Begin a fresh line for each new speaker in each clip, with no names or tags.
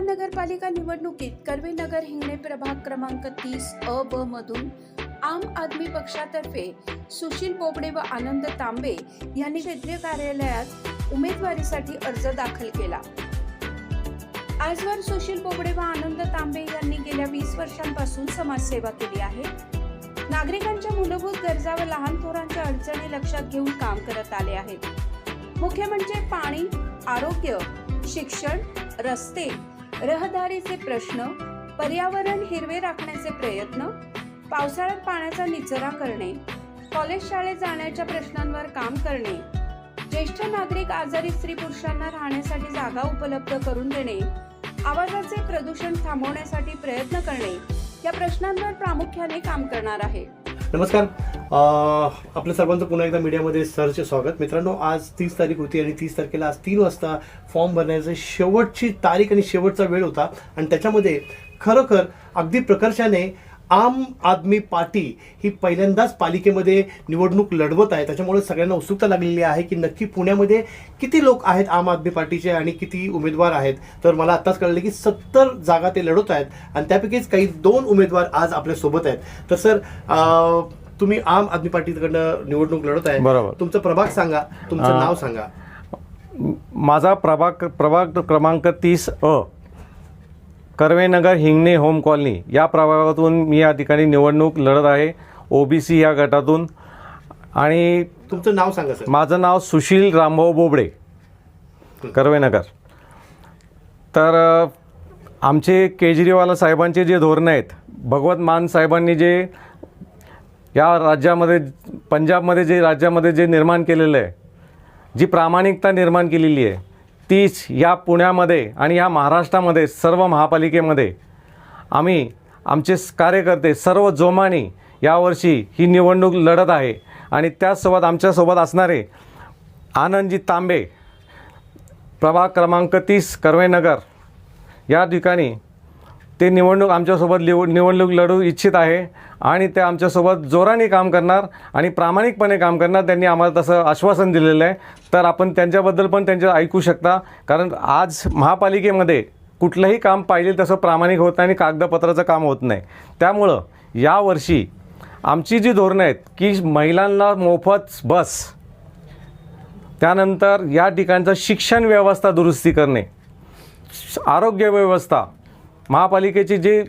महानगरपालिका निवडणुकीत कर्वेनगर हिंगणे प्रभाग क्रमांक तीस अ ब मधून आम आदमी पक्षातर्फे सुशील बोबडे व आनंद तांबे यांनी क्षेत्रीय कार्यालयात उमेदवारीसाठी अर्ज दाखल केला. आजवर सुशील बोबडे व आनंद तांबे यांनी गेल्या वीस वर्षांपासून समाजसेवा केली आहे. नागरिकांच्या मूलभूत गरजा व लहान थोरांच्या अडचणी लक्षात घेऊन काम करत आले आहेत. मुख्य म्हणजे पाणी आरोग्य शिक्षण रस्ते रहदारीचे प्रश्न पर्यावरण हिरवे राखण्याचे प्रयत्न पावसाळ्यात पाण्याचा निचरा करणे कॉलेज शाळेत जाण्याच्या प्रश्नांवर काम करणे ज्येष्ठ नागरिक आजारी स्त्री पुरुषांना राहण्यासाठी जागा उपलब्ध करून देणे आवाजाचे प्रदूषण थांबवण्यासाठी प्रयत्न करणे या प्रश्नांवर प्रामुख्याने काम करणार आहे.
नमस्कार. आपल्या सर्वांचं पुन्हा एकदा मीडियामध्ये सरचे स्वागत. मित्रांनो आज तीस तारीख होती आणि तीस तारखेला आज तीन वाजता फॉर्म भरण्याची शेवटची तारीख आणि शेवटचा वेळ होता. आणि त्याच्यामध्ये खरोखर अगदी प्रकर्षाने आम आदमी पार्टी ही पहिल्यांदाच पालिकेमध्ये निवडणूक लढवत आहे. त्याच्यामुळे सगळ्यांना उत्सुकता लागलेली आहे की नक्की पुण्यामध्ये किती लोक आहेत आम आदमी पार्टीचे आणि किती उमेदवार आहेत. तर मला आत्ताच कळलं की सत्तर जागा ते लढवत आहेत. आणि त्यापैकीच काही दोन उमेदवार आज आपल्यासोबत आहेत. तर सर तुम्ही आम आदमी पार्टीकडनं निवडणूक लढत आहे.
बरोबर.
तुमचा प्रभाग सांगा तुमचं नाव सांगा.
माझा प्रभाग प्रभाग क्रमांक तीस अ. Karvenagar Hingne home colony. या प्रभागातून मी या ठिकाणी निवडणूक लढत आहे. ओबीसी या गटातून. आणि
तुमचं नाव सांगा सर.
माझं नाव सुशील रामभाऊ बोबडे. कर्वेनगर. तर आमचे केजरीवाल साहेबांचे जे धोरणं आहेत भगवत मान साहेबांनी जे या राज्यामध्ये पंजाबमध्ये जे राज्यामध्ये जे निर्माण केलेलं आहे जी प्रामाणिकता निर्माण केलेली आहे तीच या पुण्यामध्ये आणि या महाराष्ट्रामध्ये सर्व महापालिकेमध्ये आम्ही आमचे कार्यकर्ते सर्व जोमानी यावर्षी ही निवडणूक लढत आहे. आणि त्याचसोबत आमच्यासोबत असणारे आनंदजी तांबे प्रभाग क्रमांक तीस कर्वेनगर या ठिकाणी ते निवडणूक आमच्यासोबत लिव निवडणूक लढू इच्छित आहे आणि ते आमच्यासोबत जोराने काम करणार आणि प्रामाणिकपणे काम करणार त्यांनी आम्हाला तसं आश्वासन दिलेलं आहे. तर आपण त्यांच्याबद्दल पण त्यांच्या ऐकू शकता. कारण आज महापालिकेमध्ये कुठलंही काम पाहिजे तसं प्रामाणिक होत नाही आणि कागदपत्राचं काम होत नाही. त्यामुळं यावर्षी आमची जी धोरणं आहेत की महिलांना मोफत बस त्यानंतर या ठिकाणचं शिक्षण व्यवस्था दुरुस्ती करणे आरोग्य व्यवस्था महापालिकेची जी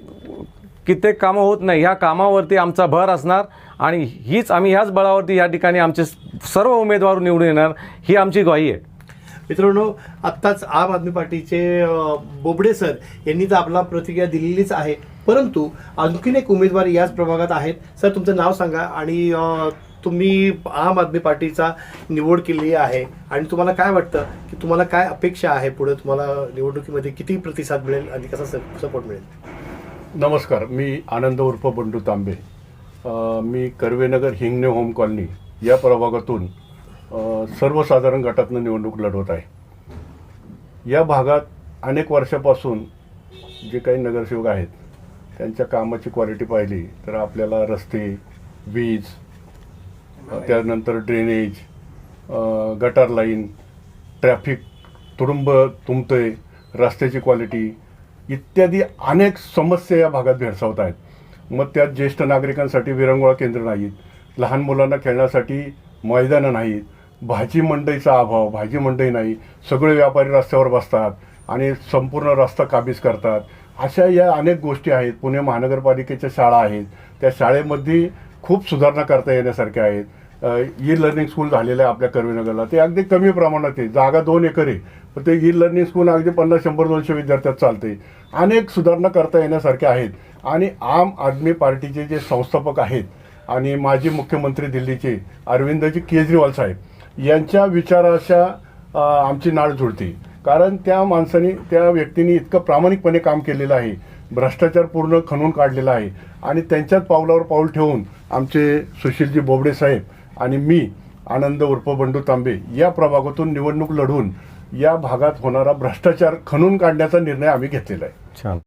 कित्येक कामं होत नाही ह्या कामावरती आमचा भर असणार आणि हीच आम्ही ह्याच बळावरती या ठिकाणी आमचे सर्व उमेदवार निवडून येणार ही आमची ग्वाही आहे.
मित्रांनो आत्ताच आम आदमी पार्टीचे बोबडे सर यांनी तर आपला प्रतिक्रिया दिलेलीच आहे. परंतु आणखीन एक उमेदवार याच प्रभागात आहेत. सर तुमचं नाव सांगा आणि तुम्ही आम आदमी पार्टीचा निवड केली आहे. आणि तुम्हाला काय वाटतं? की तुम्हाला काय अपेक्षा आहे पुढे? तुम्हाला निवडणुकीमध्ये किती प्रतिसाद मिळेल आणि कसा सपोर्ट मिळेल?
नमस्कार. मी आनंद उर्फ बंडू तांबे. मी कर्वेनगर हिंगणे होम कॉलनी या प्रभागातून सर्वसाधारण गटातनं निवडणूक लढवत आहे. या भागात अनेक वर्षापासून जे काही नगरसेवक आहेत त्यांच्या कामाची क्वालिटी पाहिली तर आपल्याला रस्ते वीज त्यानंतर ड्रेनेज गटार लाईन ट्रॅफिक तुडुंब तुंबतंय रस्त्याची क्वालिटी इत्यादी अनेक समस्या या भागात भेडसावत आहेत. मग त्यात ज्येष्ठ नागरिकांसाठी विरंगुळा केंद्र नाहीत. लहान मुलांना खेळण्यासाठी मैदानं नाहीत. भाजी मंडईचा अभाव भाजी मंडई नाही. सगळे व्यापारी रस्त्यावर बसतात आणि संपूर्ण रस्ता काबीज करतात. अशा या अनेक गोष्टी आहेत. पुणे महानगरपालिकेच्या शाळा आहेत. त्या शाळेमध्ये खूप सुधारणा करता येण्यासारख्या आहेत. ई लर्निंग स्कूल झालेलं आहे आपल्या कर्वेनगरला. ते अगदी कमी प्रमाणात आहे. जागा दोन एकर आहे. पण ते ई लर्निंग स्कूल अगदी पन्नास शंभर दोनशे विद्यार्थ्यात चालते अनेक सुधारणा करता येण्यासारख्या आहेत. आणि आम आदमी पार्टीचे जे संस्थापक आहेत आणि माजी मुख्यमंत्री दिल्लीचे अरविंदजी केजरीवाल साहेब यांच्या विचाराच्या आमची नाळ जुळते. कारण त्या माणसाने त्या व्यक्तीने इतकं प्रामाणिकपणे काम केलेलं आहे. भ्रष्टाचार पूर्ण खणून काढलेला आहे. आणि त्यांच्याच पावलावर पाऊल ठेवून आमचे सुशीलजी बोबडे साहेब आणि मी आनंद उर्फ बंडू तांबे या प्रभागातून निवडणूक लढवून या भागात होणारा भ्रष्टाचार खणून काढण्याचा निर्णय आम्ही घेतलेला आहे.
छान.